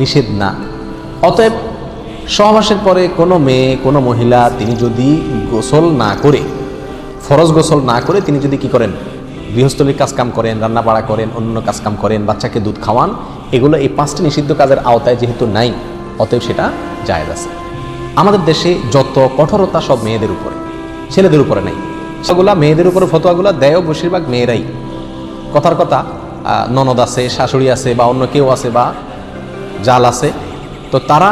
নিষেধ না। অতএব সহবাসের পরে কোনো মেয়ে, কোনো মহিলা তিনি যদি গোসল না করে, ফরজ গোসল না করে তিনি যদি কি করেন? গৃহস্থলীর কাজকাম করেন রান্না বাড়া করেন অন্য কাজকাম করেন, বাচ্চাকে দুধ খাওয়ান, এগুলো এই পাঁচটি নিষিদ্ধ কাজের আওতায় যেহেতু নাই, অতএব সেটা জায়েজ আছে। আমাদের দেশে যত কঠোরতা সব মেয়েদের উপরে, ছেলেদের উপরে নাই। সেগুলা মেয়েদের উপরে ফতোয়াগুলো দেয়ও বেশিরভাগ মেয়েরাই। কথার কথা ননদ আছে, শাশুড়ি আছে বা অন্য কেউ আছে বা জাল আছে, তো তারা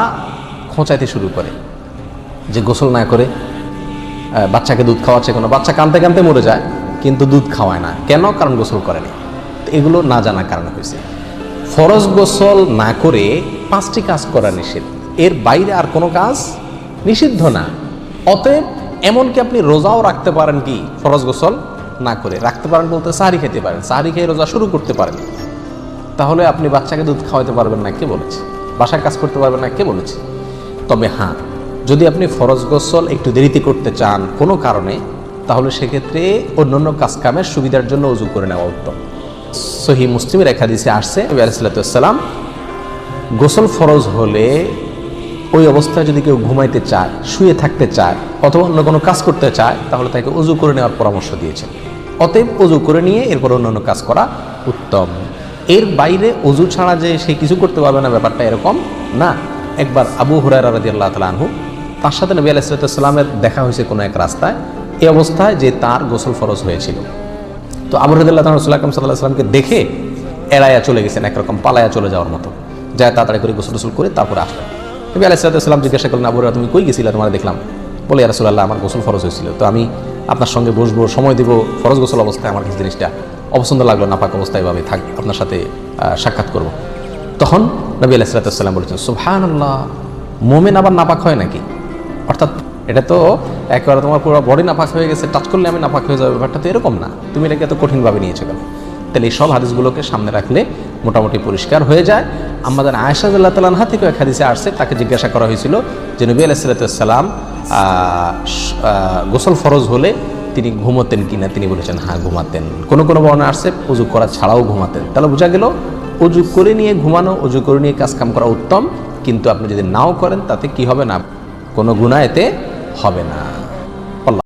খোঁচাইতে শুরু করে যে গোসল না করে বাচ্চাকে দুধ খাওয়াচ্ছে কোনো। বাচ্চা কানতে কানতে মরে যায়, কিন্তু দুধ খাওয়ায় না। কেন? কারণ গোসল করেনি। এগুলো না জানার কারণে হয়েছে। ফরজ গোসল না করে পাঁচটি কাজ করা নিষেধ। এর বাইরে আর কোনো কাজ নিষিদ্ধ না। অতএব এমনকি আপনি রোজাও রাখতে পারেন কি? ফরজ গোসল না করে। রাখতে পারেন বলতে সাহারি খেতে পারেন। সাহারি খেয়ে রোজা শুরু করতে পারেন। তাহলে আপনি বাচ্চাকে দুধ খাওয়াতে পারবেন না, কে বলেছে? বাসায় কাজ করতে পারবেন না, কে বলেছে? তবে হ্যাঁ যদি আপনি ফরজ গোসল একটু দেরিতে করতে চান কোনো কারণে, তাহলে সেক্ষেত্রে অন্য অন্য কাজ কামের সুবিধার জন্য উজু করে নেওয়া উত্তম। সহি মুসলিমের একাদিসে আসছে, নবী আলাইসাল্লাম গোসল ফরজ হলে ওই অবস্থায় যদি কেউ ঘুমাইতে চায়, শুয়ে থাকতে চায়, অথবা অন্য কোনো কাজ করতে চায়, তাহলে তাকে উজু করে নেওয়ার পরামর্শ দিয়েছেন অতএব উজু করে নিয়ে এরপর অন্যান্য কাজ করা উত্তম। এর বাইরে অজু ছাড়া যে সে কিছু করতে পারবে না, ব্যাপারটা এরকম না। একবার আবু হুরায়রা রাজি আল্লাহ তালাহু তার সাথে নবী আলাইসালামের দেখা হয়েছে কোনো এক রাস্তায়, এই অবস্থায় যে তার গোসল ফরজ হয়েছিল। তো আবু রদুল্লাহ আকরম সাল্লাহ সাল্লামকে দেখে এড়াইয়া চলে গেছেন একরকম পালায়া চলে যাওয়ার মতো। যায় তাড়াতাড়ি করে গোসল গোসল করে তারপরে আসলেন। নবী আলাইসাল্লাম জিজ্ঞাসা করলেন, আবু তুমি কই গেছিলে? তোমার দেখলাম। বলে রাসুল্লাহ আমার গোসল ফরজ হয়েছিল। তো আমি আপনার সঙ্গে বসবো, সময় দেবো, ফরজ গোসল অবস্থায় আমার কিছু জিনিসটা অপছন্দ লাগল, নাপাক অবস্থায় এভাবে থাক, আপনার সাথে সাক্ষাৎ করব। তখন নবী আলাইসাল্লাম বলেছেন সুবহান আল্লাহ মোমেন আবার নাপাক হয় নাকি? অর্থাৎ এটা তো একেবারে তোমার পুরো বডি নাপাক হয়ে গেছে টাচ করলে আমি নাপাক হয়ে যাবে, ব্যাপারটা তো এরকম না। তুমি এটাকে এত কঠিনভাবে নিয়েছো কেন? তাহলে এই সব হাদিসগুলোকে সামনে রাখলে মোটামুটি পরিষ্কার হয়ে যায়। আমাদের আয়সাদুল্লাহ তালানহা থেকে এক হাদিসে আসছে, তাকে জিজ্ঞাসা করা হয়েছিল যে নবী আলাহ আলাইসাল্লাম গোসল ফরজ হলে তিনি ঘুমোতেন কিনা তিনি বলেছেন হ্যাঁ ঘুমাতেন। কোনো কোনো বর্ণনা আসছে, উজু করা ছাড়াও ঘুমাতেন। তাহলে বোঝা গেল, উজু করে নিয়ে ঘুমানো, উজু করে নিয়ে কাজকাম করা উত্তম, কিন্তু আপনি যদি নাও করেন, তাতে কি হবে না? কোনো গুণা এতে হবে না।